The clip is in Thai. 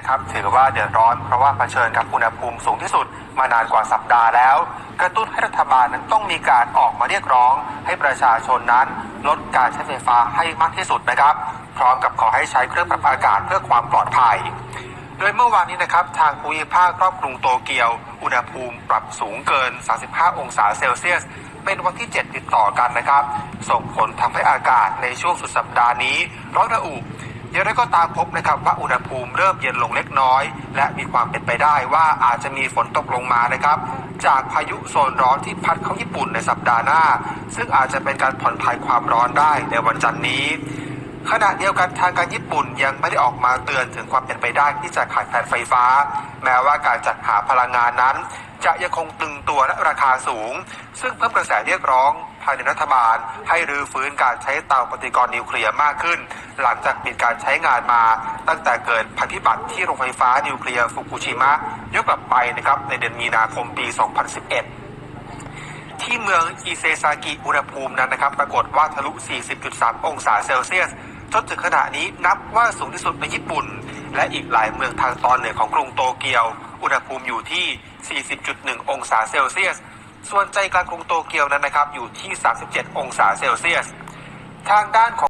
นะครับถือว่าเดือดร้อนเพราะว่าเผชิญกับอุณหภูมิสูงที่สุดมานานกว่าสัปดาห์แล้ว กระตุ้นให้รัฐบาลนั้นต้องมีการออกมาเรียกร้อง ให้ประชาชนนั้นลดการใช้ไฟฟ้าให้มากที่สุดนะครับ พร้อมกับขอให้ใช้เครื่องปรับอากาศเพื่อความปลอดภัยโดยเมื่อวานนี้นะครับ ทางภูมิภาครอบกรุงโตเกียว อุณหภูมิปรับสูงเกิน 35 องศาเซลเซียส เป็นวันที่ 7 ติดต่อกันนะครับ ส่งผลทำให้อากาศในช่วงสุดสัปดาห์นี้ ร้อนระอุ อย่างไรก็ตามพบนะครับว่าอุณหภูมิเริ่มเย็นลงเล็กน้อย และมีความเป็นไปได้ว่าอาจจะมีฝนตกลงมานะครับ จากพายุโซนร้อนที่พัดเข้าญี่ปุ่นในสัปดาห์หน้า ซึ่งอาจจะเป็นการผ่อนคลายความร้อนได้ในวันจันทร์นี้ ขณะเดียวกันทางการญี่ปุ่นยังไม่ได้ออกมาเตือนถึงความเป็นไปได้ที่จะขาดแคลนไฟฟ้า แม้ว่าการจัดหาพลังงานนั้น จะยังคงตึงตัวและราคาสูง ซึ่งเพิ่มกระแสเรียกร้องภายในรัฐบาล ให้รื้อฟื้นการใช้เตาปฏิกรณ์นิวเคลียร์มากขึ้น หลังจากปิดการใช้งานมา ตั้งแต่เกิดภัยพิบัติที่โรงไฟฟ้านิวเคลียร์ฟุกุชิมะยกกลับไปนะครับในเดือนมีนาคมปี 2011 ที่เมืองอิเซซากิอุณหภูมินั้นนะครับ ปรากฏว่าทะลุ 40.3 องศาเซลเซียส จนถึงขณะนี้นับว่าสูงที่สุดในญี่ปุ่น และอีกหลายเมืองทางตอนเหนือของกรุงโตเกียว อุณหภูมิอยู่ที่ 40.1 องศาเซลเซียส ส่วนใจกลางกรุงโตเกียวนั้นนะครับอยู่ที่ 37 องศาเซลเซียส ทางด้านของ